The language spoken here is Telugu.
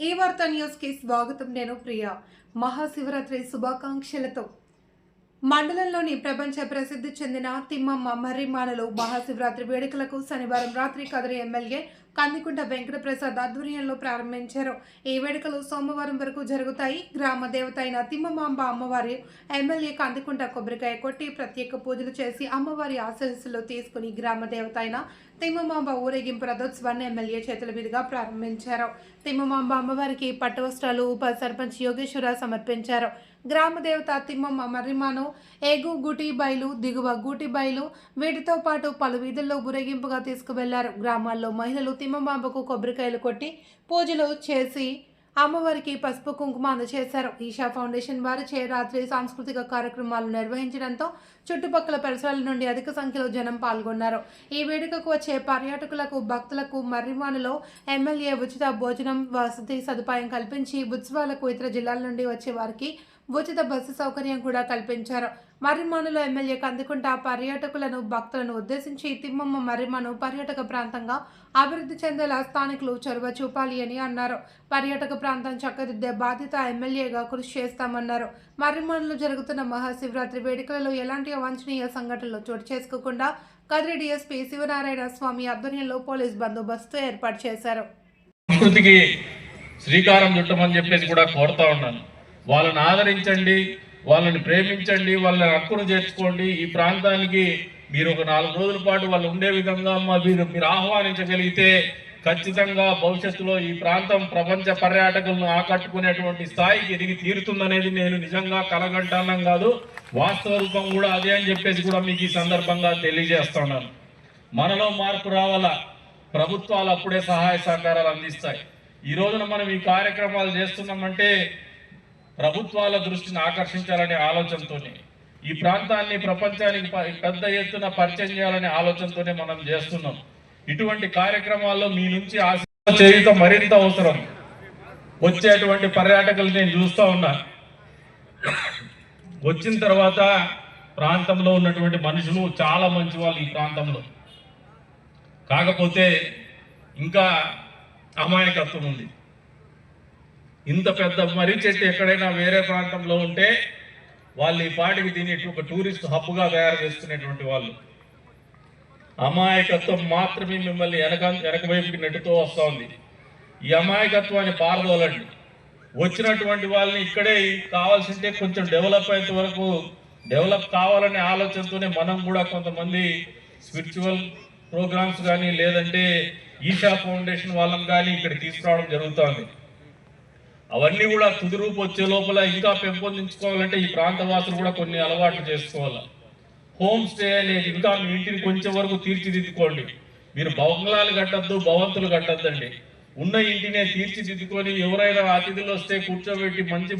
ఈ వార్త న్యూస్కి స్వాగతం నేను ప్రియ. మహాశివరాత్రి శుభాకాంక్షలతో. మండలంలోని ప్రపంచ ప్రసిద్ధి చెందిన తిమ్మమ్మ మర్రిమాలలో మహాశివరాత్రి వేడుకలకు శనివారం రాత్రి కదిరి ఎమ్మెల్యే కందికుంట వెంకటప్రసాద్ ఆధ్వర్యంలో ప్రారంభించారు. ఈ వేడుకలు సోమవారం వరకు జరుగుతాయి. గ్రామ దేవత అయిన తిమ్మమాంబ అమ్మవారి ఎమ్మెల్యే కందికుంట కొబ్బరికాయ కొట్టి ప్రత్యేక పూజలు చేసి అమ్మవారి ఆశీస్సులు తీసుకుని గ్రామ దేవత అయిన తిమ్మమాంబ ఊరేగింపు రథోత్సవాన్ని ఎమ్మెల్యే చేతుల మీదుగా ప్రారంభించారు. తిమ్మమాంబ అమ్మవారికి పట్టు వస్త్రాలు ఉప సర్పంచ్ యోగేశ్వర సమర్పించారు. గ్రామదేవత తిమ్మమ్మ మర్రిమాను ఏగు గుటి బయలు దిగువ గూటి బయలు వీటితో పాటు పలు వీధుల్లో ఊరేగింపుగా తీసుకువెళ్ళారు. గ్రామాల్లో మహిళలు తిమ్మమాంబకు కొబ్బరికాయలు కొట్టి పూజలు చేసి అమ్మవారికి పసుపు కుంకుమ అందజేశారు ఈషా ఫౌండేషన్ వారు రాత్రి సాంస్కృతిక కార్యక్రమాలు నిర్వహించడంతో చుట్టుపక్కల పరిసరాల నుండి అధిక సంఖ్యలో జనం పాల్గొన్నారు. ఈ వేడుకకు వచ్చే పర్యాటకులకు భక్తులకు మర్రిమానులో ఎమ్మెల్యే ఉచిత భోజనం వసతి సదుపాయం కల్పించి ఉత్సవాలకు ఇతర జిల్లాల నుండి వచ్చే వారికి ఉచిత బస్సు సౌకర్యం కూడా కల్పించారు. మర్రిమానులో ఎమ్మెల్యే కందుకుంట పర్యాటకులను భక్తులను ఉద్దేశించి తిమ్మమ్మ మర్రిమాను పర్యాటక ప్రాంతంగా అభివృద్ధి చెందేలా స్థానికులు చొరవ చూపాలి అని అన్నారు. పర్యాటక ప్రాంతం చక్కదిద్దే బాధ్యత ఎమ్మెల్యేగా కృషి చేస్తామన్నారు. మర్రిమానులో జరుగుతున్న మహాశివరాత్రి వేడుకలలో ఎలాంటి అవాంఛనీయ సంఘటనలు చోటు చేసుకోకుండా కదిరి డిఎస్పీ శివనారాయణ స్వామి ఆధ్వర్యంలో పోలీస్ బందోబస్తు ఏర్పాటు చేశారు. సంస్కృతికి శ్రీకారం చుట్టమని చెప్పేసి కూడా కోరుతా ఉన్నాను. వాళ్ళని ఆదరించండి వాళ్ళని ప్రేమించండి వాళ్ళని హక్కును చేర్చుకోండి. ఈ ప్రాంతానికి మీరు ఒక నాలుగు రోజుల పాటు వాళ్ళు ఉండే విధంగా మీరు మీరు ఆహ్వానించగలిగితే ఖచ్చితంగా భవిష్యత్తులో ఈ ప్రాంతం ప్రపంచ పర్యాటకులను ఆకట్టుకునేటువంటి స్థాయికి ఎదిగి తీరుతుందనేది నేను నిజంగా కలగంటానం కాదు. వాస్తవ రూపం కూడా అదే అని చెప్పేసి కూడా మీకు ఈ సందర్భంగా తెలియజేస్తున్నాను. మనలో మార్పు రావాలా? ప్రభుత్వాలు అప్పుడే సహాయ సహకారాలు అందిస్తాయి. ఈ రోజున మనం ఈ కార్యక్రమాలు చేస్తున్నామంటే ప్రభుత్వాల దృష్టిని ఆకర్షించాలనే ఆలోచనతోనే ఈ ప్రాంతాన్ని ప్రపంచానికి పెద్ద ఎత్తున పరిచయం చేయాలనే ఆలోచనతోనే మనం చేస్తున్నాం. ఇటువంటి కార్యక్రమాల్లో మీ నుంచి ఆశ చేయుత మరింత అవసరం. వచ్చేటువంటి పర్యాటకులు నేను చూస్తూ ఉన్నా. వచ్చిన తర్వాత ప్రాంతంలో ఉన్నటువంటి మనుషులు చాలా మంచి వాళ్ళు ఈ ప్రాంతంలో. కాకపోతే ఇంకా అమాయకత్వం ఉంది. ఇంత పెద్ద మర్రి చెట్టు ఎక్కడైనా వేరే ప్రాంతంలో ఉంటే వాళ్ళు ఈ పాటికి దీన్ని ఒక టూరిస్ట్ హబ్గా తయారు చేసుకునేటువంటి వాళ్ళు. అమాయకత్వం మాత్రమే మిమ్మల్ని వెనక వెనక వైపుకి నెట్టుతూ వస్తూ ఉంది ఈ అమాయకత్వాన్ని పారదోలండి. వచ్చినటువంటి వాళ్ళని ఇక్కడే కావాల్సింటే కొంచెం డెవలప్ అయ్యేంత వరకు డెవలప్ కావాలనే ఆలోచనతోనే మనం కూడా కొంతమంది స్పిరిచువల్ ప్రోగ్రామ్స్ కానీ లేదంటే ఈషా ఫౌండేషన్ వాళ్ళని కానీ ఇక్కడ తీసుకురావడం జరుగుతోంది. అవన్నీ కూడా తుదిరూపు వచ్చే లోపల ఇంకా పెంపొందించుకోవాలంటే ఈ ప్రాంత వాసులు కూడా కొన్ని అలవాట్లు చేసుకోవాలి. హోమ్ స్టే అనేది ఇంకా మీ ఇంటిని కొంచెం వరకు తీర్చిదిద్దుకోండి. మీరు బంగ్లాలు కట్టద్దు భవంతులు కట్టద్దండి. ఉన్న ఇంటినే తీర్చిదిద్దుకొని ఎవరైనా అతిథులు వస్తే కూర్చోబెట్టి మంచి